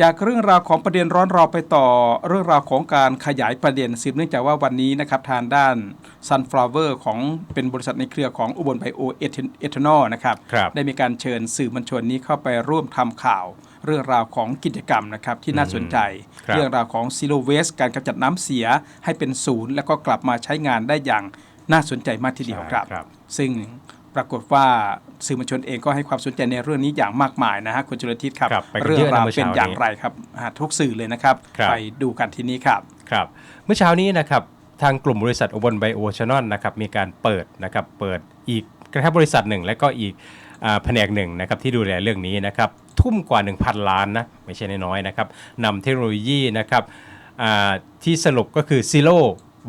จากเรื่องราวของประเด็นร้อนเราไปต่อ เรื่องราวของการขยายประเด็นสืบเนื่องจากว่าวันนี้นะครับทางด้าน Sunflower ของเป็นบริษัทในเครือของอุบลไบโอเอทานอลนะครับครับได้มีการเชิญสื่อมวลชนนี้เข้าไปร่วมทำข่าว เรื่องราวของกิจกรรมนะครับที่น่าสนใจครับเรื่องราวของซีโ w เวสการกำจัดน้ำเสียให้เป็นศูนย์ แล้วก็กลับมาใช้งานได้อย่างน่าสนใจมากทีเดียวครับใช่ครับซึ่ง ปรากฏว่าสื่อมวลชนเองก็ให้ความสนใจในเรื่องนี้อย่างมากมายนะฮะคุณจุลทิศครับครับไปกันเรื่เยอะนะราวเมื่อเป็นเช้าอย่างนี้ไรครับอ่าทุกสื่อเลยนะครับครับไปดูกันทีนี้ครับครับ เมื่อเช้านี้นะครับทางกลุ่มบริษัทอุบลไบโอชานอนนะครับมีการเปิดนะครับเปิดอีกกระทั่งบริษัทหนึ่งและก็อีกอ่าแผนกหนึ่งนะครับที่ดูแลเรื่องนี้นะครับทุ่มกว่า 1,000 ล้านนะไม่ใช่น้อยๆนะครับนำเทคโนโลยีนะครับอ่าที่สรุปก็คือ Zero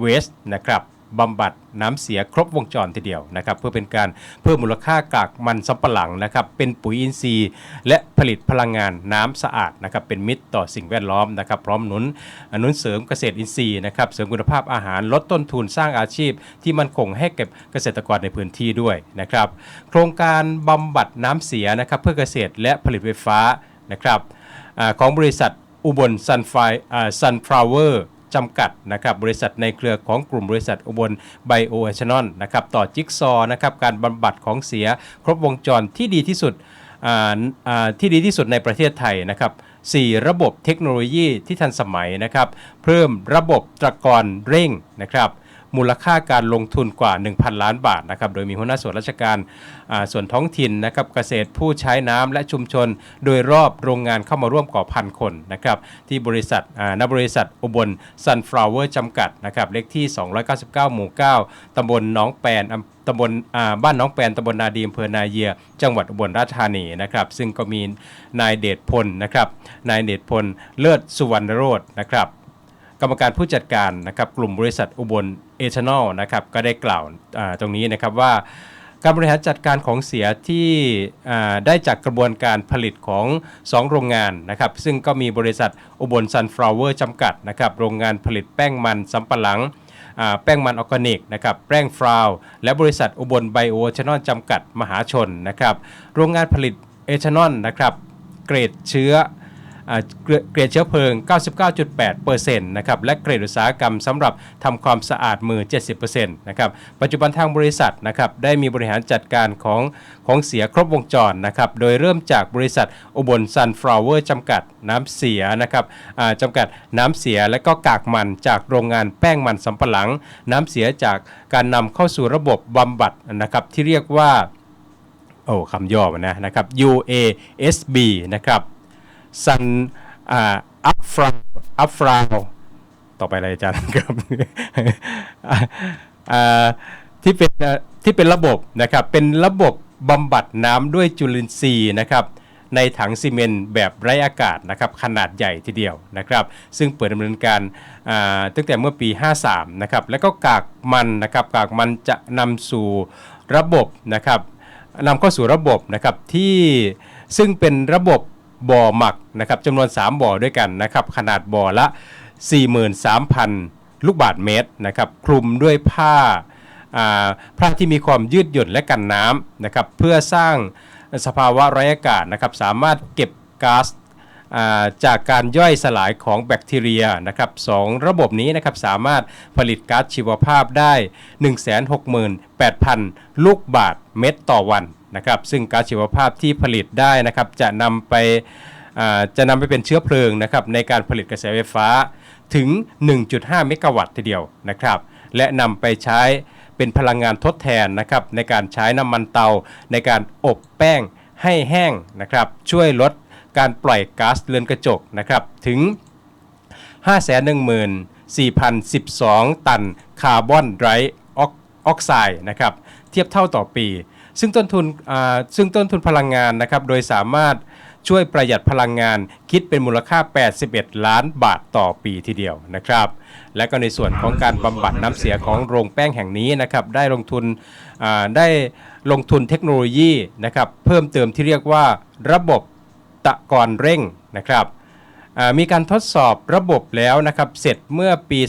Waste นะครับ บำบัดน้ำเสียครบวงจรทีเดียวนะครับเพื่อเป็นการเพิ่มมูลค่ากากมันสำปะหลังนะครับเป็นปุ๋ยอินทรีย์ และผลิตพลังงานน้ำสะอาดนะครับเป็นมิตรต่อสิ่งแวดล้อมนะครับพร้อมหนุนหนุนเสริมเกษตรอินทรีย์นะครับเสริมคุณภาพอาหารลดต้นทุนสร้างอาชีพ ที่มั่นคงให้กับเกษตรกรในพื้นที่ด้วยนะครับโครงการบำบัดน้ำเสียนะครับเพื่อเกษตรและผลิตไฟฟ้านะครับอของบริษัทอุบลซันไฟซันฟลาวเวอร์ จำกัดนะครับบริษัทในเครือของกลุ่มบริษัทอุบลไบโอเอชนอนนะครับต่อจิ๊กซอว์นะครับการบำบัดของเสียครบวงจรที่ดีที่สุดที่ดีที่สุดในประเทศไทยนะครับ4ระบบเทคโนโลยีที่ทันสมัยนะครับ เพิ่มระบบตะกอนเร่งนะครับ มูลค่าการลงทุนกว่า 1,000 ล้านบาทนะครับโดยมีหัวหน้าส่วนราชการส่วนท้องถิ่นนะครับเกษตรผู้ใช้น้ำและชุมชน โดยรอบโรงงานเข้ามาร่วมกว่าพันคนนะครับที่บริษัทอ่าณบริษัทอุบล Sunflower จำกัดนะครับเลขที่ 299 หมู่ 9ตำบลหนองแปนตำบลบ้านน้องแปนตำบลนาดีอำเภอนาเยีย จังหวัดอุบลราชธานีนะครับซึ่งก็มีนายเดชพลนะครับนายเดชพลเลิศสุวรรณโรจน์นะครับ กรรมการผู้จัดการนะครับกลุ่มบริษัทอุบลเอทานอลนะครับก็ได้กล่าวตรงนี้นะครับว่าการบริหารจัดการของเสียที่ได้จากกระบวนการผลิตของ 2 โรงงานนะครับ ซึ่งก็มีบริษัทอุบลซันฟลาวเวอร์จำกัดนะครับ โรงงานผลิตแป้งมันสำปะหลัง แป้งมันออร์แกนิกนะครับแป้งฟราว และบริษัทอุบลไบโอเอทานอลจำกัดมหาชนนะครับ โรงงานผลิตเอทานอลนะครับ เกรดเชื้อ เกรดเชื้อเพลิง 99.8%นะครับ และเกรดอุตสาหกรรมสำหรับทำความสะอาดมือ 70%นะครับ ปัจจุบันทางบริษัทนะครับ ได้มีบริหารจัดการของของเสียครบวงจรนะครับ โดยเริ่มจากบริษัทอุบลซันฟลาวเวอร์จำกัดน้ำเสียนะครับจำกัดน้ำเสียและก็กากมันจากโรงงานแป้งมันสำปะหลัง น้ำเสียจากการนำเข้าสู่ระบบบำบัดนะครับที่เรียกว่าโอ้คำย่อมันนะนะครับ UASB นะครับ ซันอัพฟราวอัพฟราวต่อไปอะไรอาจารย์ครับที่เป็นที่เป็นระบบนะครับเป็นระบบบำบัดน้ำด้วยจุลินทรีย์นะครับในถังซีเมนต์แบบไร้อากาศนะครับขนาดใหญ่ทีเดียวนะครับซึ่งเปิดดำเนินการตั้งแต่เมื่อปี 53นะครับแล้วก็กากมันนะครับกากมันจะนำสู่ระบบนะครับนำเข้าสู่ระบบนะครับที่ซึ่งเป็นระบบ บ่อหมักนะครับจำนวน 3 บ่อด้วยกันนะครับขนาดบ่อละ 43,000 ลูกบาทเมตรนะครับคลุมด้วยผ้าผ้าที่มีความยืดหยุ่นและกันน้ำนะครับเพื่อสร้างสภาวะไร้อากาศนะครับสามารถเก็บก๊าซจากการย่อยสลายของแบคทีเรียนะครับสองระบบนี้นะครับสามารถผลิตก๊าซชีวภาพได้ 168,000 ลูกบาทเม็ดต่อวัน นะครับซึ่งก๊าซชีวภาพที่ผลิตได้นะครับจะนำไปจะนำไปเป็นเชื้อเพลิงนะครับในการผลิตกระแสไฟฟ้าถึง 1.5 เมกะวัตต์ทีเดียวนะครับและนำไปใช้เป็นพลังงานทดแทนนะครับในการใช้น้ำมันเตาในการอบแป้งให้แห้งนะครับช่วยลดการปล่อยก๊าซเรือนกระจกนะครับถึง 514,012 ตันคาร์บอนไดออกไซด์นะครับเทียบเท่าต่อปี ซึ่งต้นทุนซึ่งต้นทุนพลังงานนะครับโดยสามารถช่วยประหยัดพลังงานคิดเป็นมูลค่า 81 ล้านบาทต่อปีทีเดียวนะครับ และก็ในส่วนของการบำบัดน้ำเสียของโรงแป้งแห่งนี้นะครับได้ลงทุนได้ลงทุนเทคโนโลยีนะครับเพิ่มเติมที่เรียกว่าระบบตะกอนเร่งนะครับมีการทดสอบระบบแล้วนะครับเสร็จเมื่อปี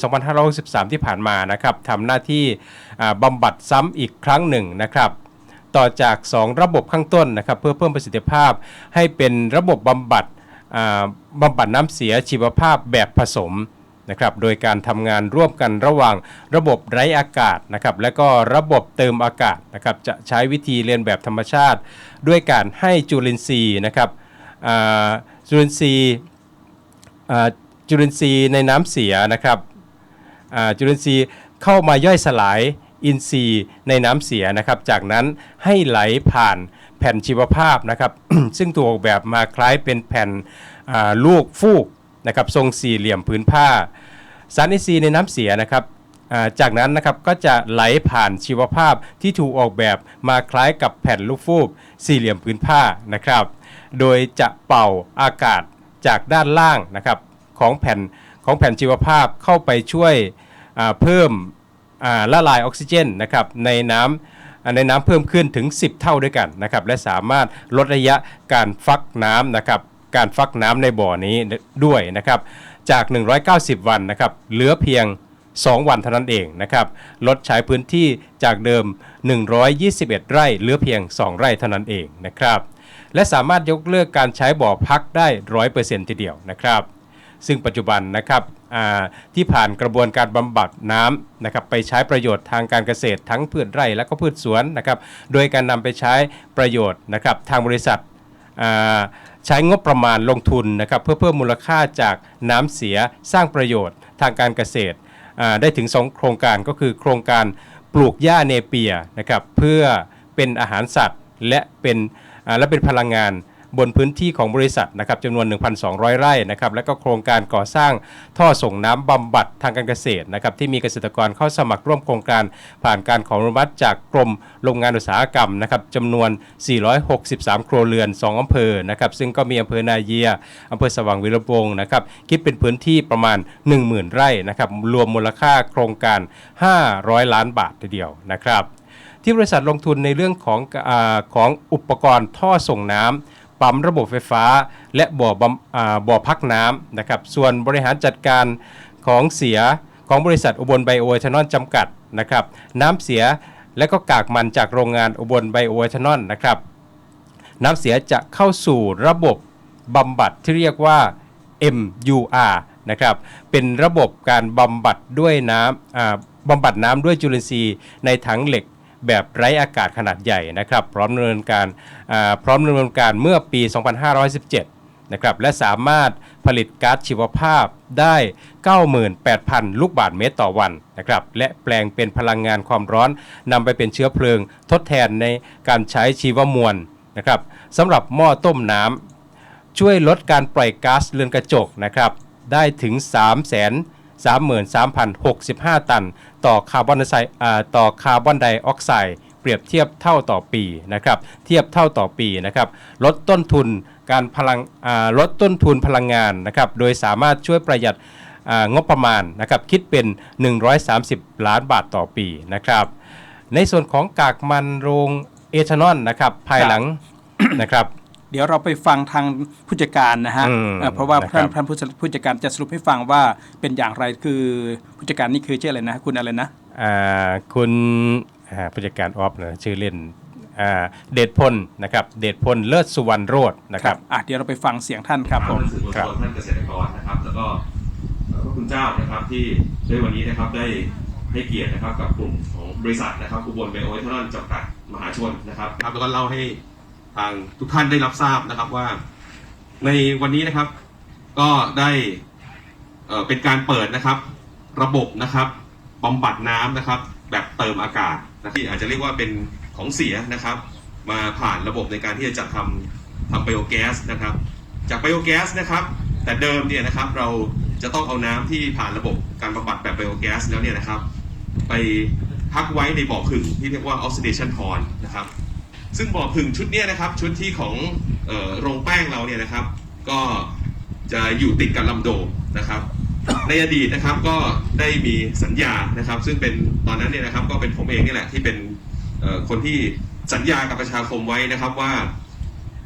2563 ที่ผ่านมานะครับทำหน้าที่บำบัดซ้ำอีกครั้งหนึ่งนะครับ ต่อจาก 2 ระบบข้างต้นนะครับเพื่อเพิ่มประสิทธิภาพ ให้เป็นระบบบำบัดอ่าบำบัดน้ำเสียชีวภาพแบบผสมนะครับโดยการทำงานร่วมกันระหว่างระบบไร้อากาศนะครับและก็ระบบเติมอากาศนะครับจะใช้วิธีเรียนแบบธรรมชาติ ด้วยการให้จุลินทรีย์นะครับจุลินทรีย์จุลินทรีย์ในน้ำเสียนะครับจุลินทรีย์เข้ามาย่อยสลาย อินทรีย์ในน้ำเสียนะครับ จากนั้นให้ไหลผ่านแผ่นชีวภาพนะครับ ซึ่งถูกออกแบบมาคล้ายเป็นแผ่นลูกฟูกนะครับทรงสี่เหลี่ยมผืนผ้า สารอินทรีย์ในน้ำเสียนะครับจากนั้นนะครับก็จะไหลผ่านชีวภาพที่ถูกออกแบบมาคล้ายกับแผ่นลูกฟูกสี่เหลี่ยมผืนผ้านะครับ โดยจะเป่าอากาศจากด้านล่างนะครับของแผ่นของแผ่นชีวภาพเข้าไปช่วยเพิ่ม ละลายออกซิเจนนะครับในน้ำในน้ำเพิ่มขึ้นถึง 10 เท่าด้วยกันนะครับและสามารถลดระยะการฟักน้ำนะครับการฟักน้ำในบ่อนี้ด้วยนะครับจาก 190 วันนะครับเหลือเพียง 2 วันเท่านั้นเองนะครับลดใช้พื้นที่จากเดิม 121 ไร่เหลือเพียง 2 ไร่เท่านั้นเองนะครับและสามารถยกเลิกการใช้บ่อพักได้ 100%ทีเดียวนะครับ ซึ่งปัจจุบันนะครับ ที่ผ่านกระบวนการบำบัดน้ำนะครับไปใช้ประโยชน์ทางการเกษตรทั้งพืชไร่และก็พืชสวนนะครับโดยการนำไปใช้ประโยชน์นะครับทางบริษัทใช้งบประมาณลงทุนนะครับเพื่อเพิ่มมูลค่าจากน้ำเสียสร้างประโยชน์ทางการเกษตรได้ถึง 2 โครงการก็คือโครงการปลูกหญ้าเนเปียนะครับเพื่อเป็นอาหารสัตว์และเป็นและเป็นพลังงาน บนพื้นที่ของบริษัทนะครับจำนวน 1,200 ไร่นะครับและก็โครงการก่อสร้างท่อส่งน้ำบำบัดทางการเกษตรนะครับที่มีเกษตรกรเข้าสมัครร่วมโครงการผ่านการขออนุมัติจากกรมโรงงานอุตสาหกรรมนะครับจำนวน 463 ครัวเรือน 2อำเภอนะครับซึ่งก็มีอำเภอนาเยียอำเภอสว่างวีรวงศ์นะครับคิดเป็นพื้นที่ประมาณ 10,000 ไร่นะครับรวมมูลค่าโครงการ 500 ล้านบาททีเดียวนะครับที่บริษัทลงทุนในเรื่องของอของอุปกรณ์ท่อส่งน้ำ ปั๊มระบบไฟฟ้า และบ่อบำอ่าบ่อพักน้ำนะครับ ส่วนบริหารจัดการของเสียของบริษัทอุบลไบโอเอทานอลจำกัดนะครับน้ำเสียและก็กากมันจากโรงงานอุบลไบโอเอทานอลนะครับน้ำเสียจะเข้าสู่ระบบบำบัดที่เรียกว่า MUR นะครับเป็นระบบการบำบัดด้วยน้ำบำบัดน้ำด้วยจุลินทรีย์ในถังเหล็ก แบบไร้อากาศขนาดใหญ่นะครับ พร้อมดำเนินการอ่าพร้อมดำเนินการเมื่อปี 2517 นะครับและสามารถผลิตก๊าซชีวภาพได้ 98,000 ลูกบาศก์เมตรต่อวันนะครับและแปลงเป็นพลังงานความร้อนนำไปเป็นเชื้อเพลิงทดแทนในการใช้ชีวมวลนะครับสำหรับหม้อต้มน้ำช่วยลดการปล่อยก๊าซเรือนกระจกนะครับได้ถึง3 3 3 3 0 6 5 ตัน ต่อคาร์บอนไดออกไซด์อ่าต่อคาร์บอนไดออกไซด์เปรียบเทียบเท่าต่อปีนะครับเทียบเท่าต่อปีนะครับลดต้นทุนการพลังอ่าลดต้นทุนพลังงานนะครับโดยสามารถช่วยประหยัดอ่างบประมาณนะครับคิดเป็น 130 ล้านบาทต่อปีนะครับในส่วนของกากมันโรงเอทานอลนะครับภายหลังนะครับ เดี๋ยวเราไปฟังทางผู้จัดการนะฮะอืมเอ่อเพราะว่านะครับท่านท่านผู้ผู้จัดการจะสรุปให้ฟังว่าเป็นอย่างไรคือผู้จัดการนี่คือชื่ออะไรนะคุณอะไรนะอ่าคุณอ่าผู้จัดการออฟนะชื่อเล่นอ่าเดชพลนะครับเดชพลเลิศสุวรรณโรจน์นะครับอะเดี๋ยวเราไปฟังเสียงท่านครับผมสื่อมวลครัชบนท่านเกษตรกรนะครับ แล้วก็เอ่อพระคุณเจ้านะครับที่ด้วยวันนี้นะครับได้ให้เกียรตินะครับกับกลุ่มของบริษัทนะครับอุบลไบโอเอทานอลจำกัดมหาชนนะครับครับแล้วก็เล่าให้ ทางทุกท่านได้รับทราบนะครับว่า ในวันนี้นะครับ ก็ได้เป็นการเปิดนะครับ ระบบนะครับบำบัดน้ำนะครับ แบบเติมอากาศนะที่อาจจะเรียกว่าเป็นของเสียนะครับ มาผ่านระบบในการที่จะจัดทำทำไบโอแก๊สนะครับ จากไบโอแก๊สนะครับ แต่เดิมเนี่ยนะครับเราจะต้องเอาน้ำที่ผ่านระบบการบำบัดแบบไบโอแก๊สแล้วเนี่ยนะครับ ไปพักไว้ในบ่อผึ่งที่เรียกว่า oxidation pond นะครับ ซึ่งบ่อผึ่งชุดนี้นะครับ ชุดที่ของโรงแป้งเราเนี่ยนะครับ ก็จะอยู่ติดกับลำโดนะครับ ในอดีตนะครับก็ได้มีสัญญานะครับ ซึ่งเป็นตอนนั้นเนี่ยนะครับ ก็เป็นผมเองนี่แหละที่เป็นคนที่สัญญากับประชาคมไว้นะครับว่า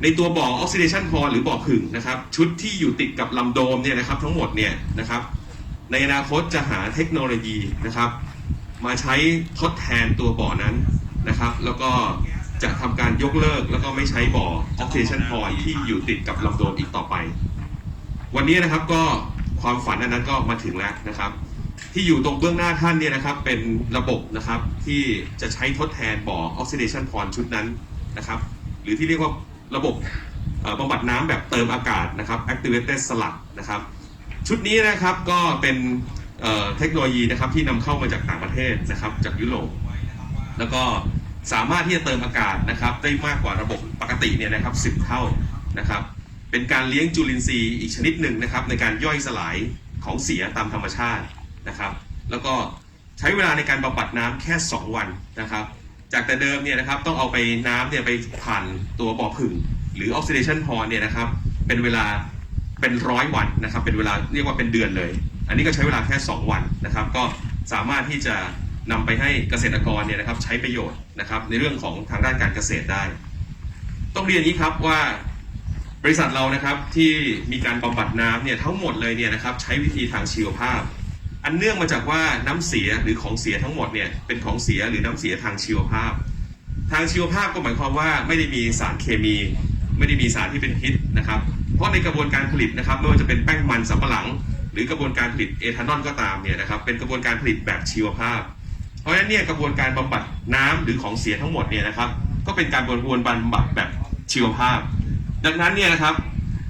ในตัวบ่อ oxidation pond หรือบ่อผึ่งนะครับ ชุดที่อยู่ติดกับลำโดมเนี่ยนะครับ ทั้งหมดเนี่ยนะครับ ในอนาคตจะหาเทคโนโลยีนะครับ มาใช้ทดแทนตัวบ่อนั้นนะครับ แล้วก็ จะทำการยกเลิกแล้วก็ไม่ใช้บ่อ oxidation pond ที่อยู่ติดกับลำโดมอีกต่อไป วันนี้นะครับก็ความฝันอันนั้นก็มาถึงแล้วนะครับ ที่อยู่ตรงเบื้องหน้าท่านเนี่ยนะครับ เป็นระบบนะครับที่จะใช้ทดแทนบ่อออกซิเดชันพรชุดนั้นนะครับ หรือที่เรียกว่าระบบบำบัดน้ำแบบเติมอากาศนะครับ activated slug นะครับชุดนี้นะครับก็เป็นเเทคโนโลยีนะครับที่นำเข้ามาจากต่างประเทศนะครับจากยุโรปแล้วก็ สามารถที่จะเติมอากาศนะครับ ได้มากกว่าระบบปกติเนี่ยนะครับ10เท่านะครับ เป็นการเลี้ยงจุลินทรีย์อีกชนิดหนึ่งนะครับ ในการย่อยสลายของเสียตามธรรมชาตินะครับ แล้วก็ใช้เวลาในการบำบัดน้ำแค่ 2 วันนะครับ จากแต่เดิมเนี่ยนะครับต้องเอาไปน้ำเนี่ยไปผ่านตัวบ่อผึ่งหรือออกซิเดชันพอเนี่ยนะครับเป็นเวลาเป็นร้อยวันนะครับ เป็นเวลาเรียกว่าเป็นเดือนเลย อันนี้ก็ใช้เวลาแค่ 2 วันนะครับ ก็สามารถที่จะ นำไปให้เกษตรกรเนี่ยนะครับใช้ประโยชน์นะครับในเรื่องของทางด้านการเกษตรได้ ต้องเรียนนี้ครับว่าบริษัทเรานะครับที่มีการบำบัดน้ำเนี่ยทั้งหมดเลยเนี่ยนะครับใช้วิธีทางชีวภาพ อันเนื่องมาจากว่าน้ำเสียหรือของเสียทั้งหมดเนี่ยเป็นของเสียหรือน้ำเสียทางชีวภาพ ทางชีวภาพก็หมายความว่าไม่ได้มีสารเคมี ไม่ได้มีสารที่เป็นพิษนะครับเพราะในกระบวนการผลิตนะครับไม่ว่าจะเป็นแป้งมันสำปะหลัง หรือกระบวนการผลิตเอทานอลก็ตามเนี่ยนะครับเป็นกระบวนการผลิตแบบชีวภาพ ราะฉะนั้นเนี่ยกระบวนการบำบัดน้ำหรือของเสียทั้งหมดเนี่ยนะครับ ก็เป็นการกระบวนการบำบัดแบบชีวภาพ ดังนั้นเนี่ยนะครับ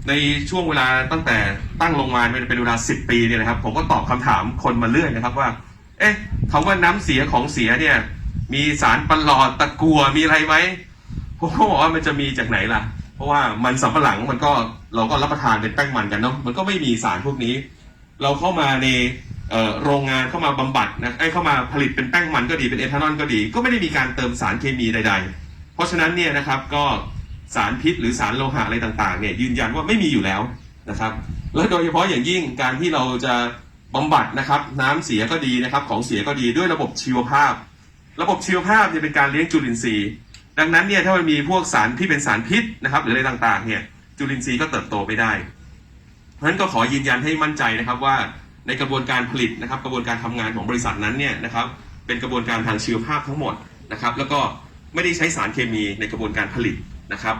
ในช่วงเวลาตั้งแต่ตั้งโรงงานเป็นเป็นเวลา 10 ปีเนี่ยนะครับ ผมก็ตอบคำถามคนมาเรื่อยนะครับว่า เอ๊ะคำว่าน้ำเสียของเสียเนี่ย มีสารปลอดตะกัวมีอะไรไหมผมก็บอกว่ามันจะมีจากไหนล่ะ เพราะว่ามันสำปะหลังมันก็เราก็รับประทานเป็นแป้งมันกันเนาะมันก็ไม่มีสารพวกนี้ เราเข้ามาใน โรงงานเข้ามาบำบัดนะไอ้เข้ามาผลิตเป็นแป้งมันก็ดีเป็นเอทานอลก็ดี ก็ไม่ได้มีการเติมสารเคมีใด ๆ เพราะฉะนั้นเนี่ยนะครับก็สารพิษหรือสารโลหะอะไรต่างๆเนี่ยยืนยันว่าไม่มีอยู่แล้วนะครับ และโดยเฉพาะอย่างยิ่งการที่เราจะบำบัดนะครับน้ำเสียก็ดีนะครับของเสียก็ดีด้วยระบบชีวภาพ ระบบชีวภาพเนี่ยเป็นการเลี้ยงจุลินทรีย์ ดังนั้นเนี่ยถ้ามันมีพวกสารที่เป็นสารพิษนะครับหรืออะไรต่างๆเนี่ยจุลินทรีย์ก็เติบโตไม่ได้ เพราะฉะนั้นก็ขอยืนยันให้มั่นใจนะครับว่า ในกระบวนการผลิตนะครับกระบวนการทำงานของบริษัทนั้นเนี่ยนะครับเป็นกระบวนการทางชีวภาพทั้งหมดนะครับ แล้วก็ไม่ได้ใช้สารเคมีในกระบวนการผลิตนะครับ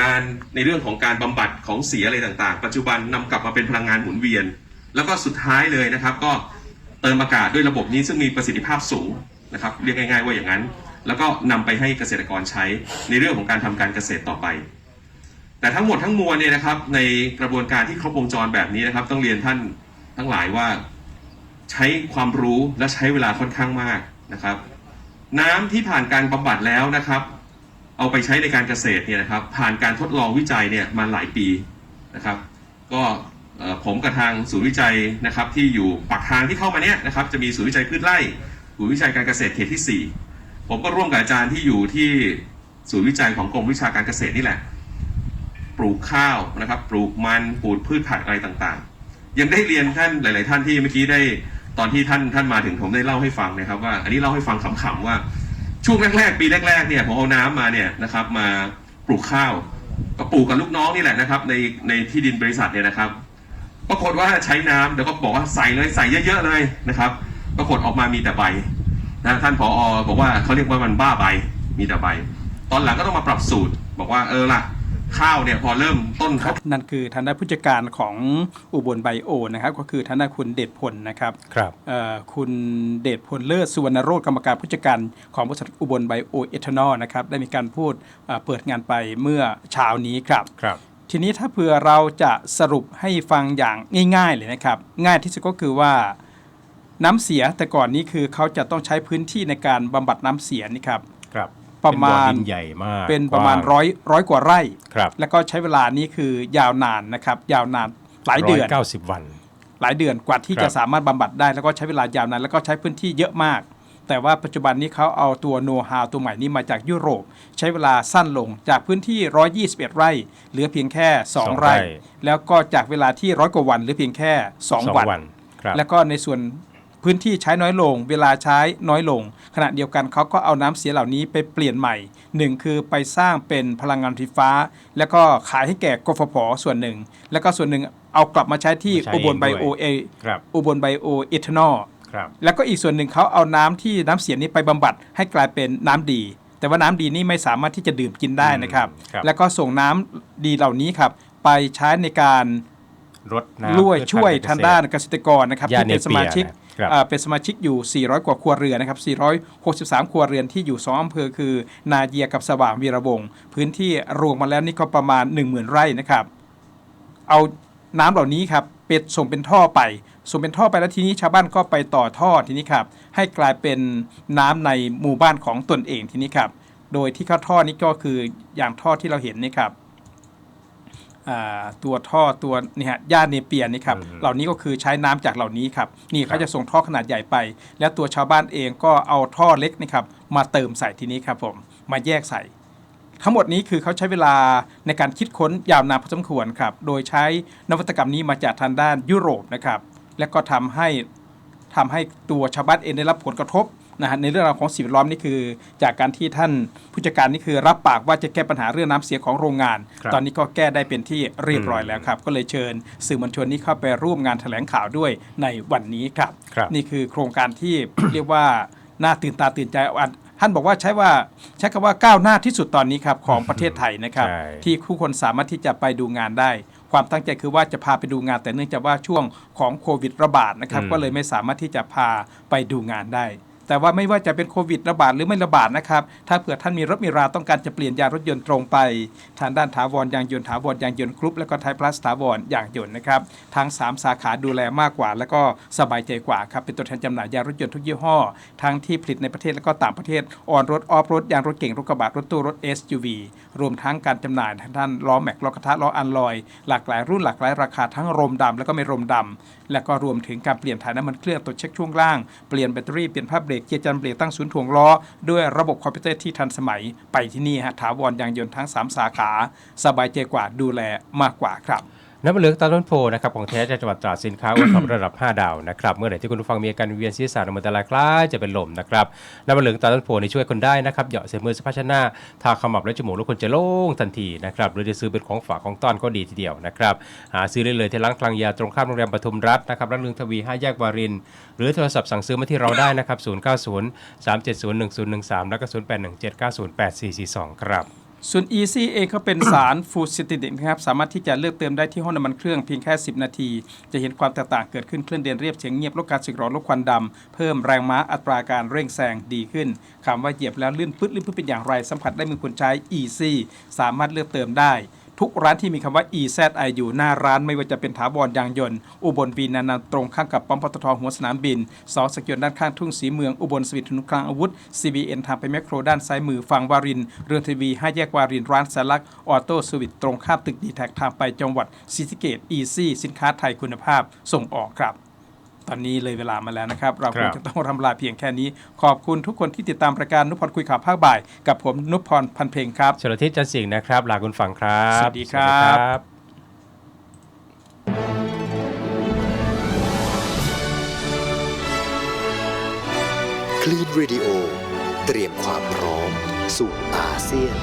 งานในเรื่องของการบำบัดของเสียอะไรต่างๆ ปัจจุบันนำกลับมาเป็นพลังงานหมุนเวียน แล้วก็สุดท้ายเลยนะครับ ก็เติมอากาศด้วยระบบนี้ซึ่งมีประสิทธิภาพสูงนะครับเรียกง่าย ๆ ว่าอย่างนั้น แล้วก็นำไปให้เกษตรกรใช้ในเรื่องของการทำการเกษตรต่อไปแต่ทั้งหมดทั้งมวลเนี่ยนะครับในกระบวนการที่ครบวงจรแบบนี้นะครับ ต้องเรียนท่าน ทั้งหลายว่าใช้ความรู้และใช้เวลาค่อนข้างมากนะครับ น้ำที่ผ่านการบำบัดแล้วนะครับ เอาไปใช้ในการเกษตรเนี่ยนะครับ ผ่านการทดลองวิจัยเนี่ยมาหลายปีนะครับ ก็ผมกับทางศูนย์วิจัยนะครับที่อยู่ปากทางที่เข้ามาเนี่ยนะครับ จะมีศูนย์วิจัยพืชไร่ศูนย์วิจัยการเกษตรเขตที่ 4 ผมก็ร่วมกับอาจารย์ที่อยู่ที่ศูนย์วิจัยของกรมวิชาการเกษตรนี่แหละ ปลูกข้าวนะครับ ปลูกมันปลูกพืชผักอะไรต่างๆ ยังได้เรียนท่านหลาย ๆ ท่านที่เมื่อกี้ได้ตอนที่ท่านท่านมาถึงผมได้เล่าให้ฟังนะครับ ว่าอันนี้เล่าให้ฟังขำๆว่า ช่วงแรก ๆ ปีแรก ๆ เนี่ยผมเอาน้ำมาเนี่ยนะครับ มาปลูกข้าวก็ปลูกกับลูกน้องนี่แหละนะครับ ในในที่ดินบริษัทเนี่ยนะครับปรากฏว่าใช้น้ำเดี๋ยวก็บอกว่าใส่เลยใส่เยอะๆเลยนะครับปรากฏออกมามีแต่ใบนะท่านผอบอกว่าเขาเรียกว่ามันบ้าใบมีแต่ใบ ตอนหลังก็ต้องมาปรับสูตร บอกว่าเออล่ะ ข้าวเนี่ยพอเริ่มต้นเขานั่นคือทางด้านผู้จัดการของอุบลไบโอนะครับก็คือทางด้านคุณเดชพลนะครับครับเอ่อคุณเดชพลเลิศสุวรรณโรธกรรมการผู้จัดการของบริษัทอุบลไบโอเอทานอลนะครับได้มีการพูดเอ่อเปิดงานไปเมื่อเช้านี้ครับครับทีนี้ถ้าเผื่อเราจะสรุปให้ฟังอย่างง่าย ๆ เลยนะครับ ง่ายที่สุดก็คือว่าน้ำเสียแต่ก่อนนี้คือเขาจะต้องใช้พื้นที่ในการบำบัดน้ำเสียนี่ครับครับ ประมาณเป็นบ่อดินใหญ่มาก เป็นประมาณกว้งร้อยร้อยกว่าไร่ครับแล้วก็ใช้เวลานี้คือยาวนานนะครับ ยาวนานหลายเดือนเก้าสิบวัน หลายเดือนกว่าที่ครับจะสามารถบำบัดได้แล้วก็ใช้เวลายาวนานแล้วก็ใช้พื้นที่เยอะมาก แต่ว่าปัจจุบันนี้เขาเอาตัวโน้ตฮาวตัวใหม่นี้มาจากยุโรป ใช้เวลาสั้นลงจากพื้นที่ 121 ไร่ เหลือเพียงแค่ 2 ไร่ แล้วก็จากเวลาที่ร้อยกว่าวันเหลือเพียงแค่ 2 วันครับแล้วก็ในส่วน พื้นที่ใช้น้อยลง เวลาใช้น้อยลง ขณะเดียวกันเขาก็เอาน้ำเสียเหล่านี้ไปเปลี่ยนใหม่หนึ่งคือไปสร้างเป็นพลังงานไฟฟ้า แล้วก็ขายให้แก่กฟผส่วนหนึ่ง แล้วก็ส่วนหนึ่งเอากลับมาใช้ที่ใช้อุบลเองไบด้วยโอเอครับอุบลไบโอเอทานอลครับแล้วก็อีกส่วนหนึ่งเขาเอาน้ำที่น้ำเสียนี้ไปบำบัดให้กลายเป็นน้ำดี แต่ว่าน้ำดีนี้ไม่สามารถที่จะดื่มกินได้นะครับครับแล้วก็ส่งน้ำดีเหล่านี้ครับไปใช้ในการ รดน้ำร่วยพืชช่วยพัทางธุ์กษตรด้านเกษตรกรนะครับยาที่เป็นเนเปียสมาชิกนะครับอ่าเป็นสมาชิกอยู่ 400 กว่าครัวเรือนนะครับ 463 ครัวเรือนที่อยู่2อำเภอคือ นาเยียกับสว่างวีระวงศ์พื้นที่รวมมาแล้วนี่ก็ประมาณ 10,000 ไร่นะครับ เอาน้ำเหล่านี้ครับเป็นส่งเป็นท่อไป ส่งเป็นท่อไปแล้วทีนี้ชาวบ้านก็ไปต่อท่อทีนี้ครับ ให้กลายเป็นน้ำในหมู่บ้านของตนเองทีนี้ครับ โดยที่เข้าท่อนี้ก็คืออย่างท่อที่เราเห็นนี่ครับอ่า ตัวท่อตัวนี่ฮะย่าเนเปียนี่ครับอืมเหล่านี้ก็คือใช้น้ำจากเหล่านี้ครับนี่เขาจะส่งท่อขนาดใหญ่ไป แล้วตัวชาวบ้านเองก็เอาท่อเล็กนี่ครับมาเติมใส่ทีนี้ครับผมมาแยกใส่ ทั้งหมดนี้คือเขาใช้เวลาในการคิดค้นยาวนานพอสมควรครับโดยใช้นวัตกรรมนี้มาจากทางด้านยุโรปนะครับและก็ทำให้ทำให้ตัวชาวบ้านเองได้รับผลกระทบ นะฮะในเรื่องราวของสิ่งแวดล้อมนี่คือ จากการที่ท่านผู้จัดการนี่คือรับปากว่าจะแก้ปัญหาเรื่องน้ำเสียของโรงงาน ครับ ตอนนี้ก็แก้ได้เป็นที่เรียบร้อยอืมแล้วครับ ก็เลยเชิญสื่อมวลชนนี้เข้าไปร่วมงานแถลงข่าวด้วยในวันนี้ครับ ครับ นี่คือโครงการที่ เรียกว่าน่าตื่นตาตื่นใจอันท่านบอกว่าใช้ว่าใช้คำว่าก้าวหน้าที่สุดตอนนี้ครับของประเทศไทยนะครับ ใช่ ที่ผู้คนสามารถที่จะไปดูงานได้ ความตั้งใจคือว่าจะพาไปดูงาน แต่เนื่องจากว่าช่วงของโควิดระบาดนะครับอืมก็เลยไม่สามารถที่จะพาไปดูงานได้ แต่ว่าไม่ว่าจะเป็นโควิดระบาดหรือไม่ระบาดนะครับ ถ้าเผื่อท่านมีรถมีราต้องการจะเปลี่ยนยางรถยนต์ตรงไปทางด้านถาวรยางยนต์ถาวรยางยนต์กรุ๊ปแล้วก็ไทยพลัสถาวรยางยนต์นะครับทั้ง 3 สาขาดูแลมากกว่า แล้วก็สบายใจกว่าครับเป็นตัวแทนจำหน่ายยางรถยนต์ทุกยี่ห้อ ทั้งที่ผลิตในประเทศและก็ต่างประเทศออนรถออฟรถยางรถเก่งรถกระบะรถตู้รถ SUV รวมทั้งการจำหน่ายทางด้านล้อแม็กล้อกระทะล้ออันลอย หลากหลายรุ่นหลากหลายราคาทั้งรมดำแล้วก็ไม่รมดำและก็รวมถึงการเปลี่ยนถ่ายน้ำมันเครื่องตรวจเช็คช่วงล่างเปลี่ยนแบตเตอรี่เปลี่ยนผ้าเบรกเกียร์จันเบรกตั้งศูนย์ถ่วงล้อ ด้วยระบบคอมพิวเตอร์ที่ทันสมัยไปที่นี่ฮะถาวรยางยนต์ทั้ง 3 สาขา สบายใจกว่าดูแลมากกว่าครับ น้ำมันเหลืองตาต้นโพนะครับของแท้จากจังหวัดตราดสินค้าโอท็อประดับ 5 ดาวนะครับเมื่อไหร่ที่คุณผู้ฟังมีอาการเวียนศีรษะมันตรายคล้ายจะเป็นลมนะครับน้ำมันเหลืองตาต้นโพนี่ช่วยคนได้นะครับเหยาะเส้นมือสะพาชนะทาขมับและจมูกแล้วคนจะโล่งทันทีนะครับหรือจะซื้อเป็นของฝากของต้อนก็ดีทีเดียวนะครับหาซื้อได้เลยที่ร้านคลังยาตรงข้ามโรงแรมปทุมรัฐนะครับร้านเรืองทวี5แยกวาริน หรือโทรศัพท์สั่งซื้อมาที่เราได้นะครับ090 370 1013 แล้วก็ 081 790 8442 ครับ ส่วน Easy เองเขาเป็นสารฟูซิติดินครับ สามารถที่จะเลือกเติมได้ที่ห้องน้ำมันเครื่องเพียงแค่ 10 นาที จะเห็นความแตกต่างเกิดขึ้นเคลื่อนเดินเรียบเสียงเงียบลดการสึกหรอลดควันดำเพิ่มแรงม้าอัตราการเร่งแซงดีขึ้นคำว่าเหยียบแล้วลื่นปึ๊ดลื่นปึ๊ดเป็นอย่างไรสัมผัสได้มือคนใช้ Easy สามารถเลือกเติมได้ ทุกร้านที่มีคำว่า EZI อยู่หน้าร้านไม่ว่าจะเป็นถาวรยางยนต์ อุบลปีนานาตรงข้างกับปั๊มปตทหัวสนามบินสอสกยนด้านข้างทุ่งสีเมืองอุบลสวิตนุกลางอาวุธ CBN ทางไปแมคโครด้านซ้ายมือฝั่งวาริน เรือทีวีห้าแยกวารินร้านสลักออโต้สวิตตรงข้ามตึกดีแท็กทางไปจังหวัดศรีสะเกดอีซี่สินค้าไทยคุณภาพส่งออกครับ ตอนนี้เลยเวลามาแล้วนะครับ เราคครังบจะต้องรำลาเพียงแค่นี้ ขอบคุณทุกคนที่ติดตามรายการนุพรคุยข่าวภาคบ่าย กับผมนุพรพันเพลงครับชลทิศจันทร์สิงห์นะครับ ลาคุณฟังครับ สวัสดีครับบคลีน Radio เตรียมความพร้อมสู่อาเซียน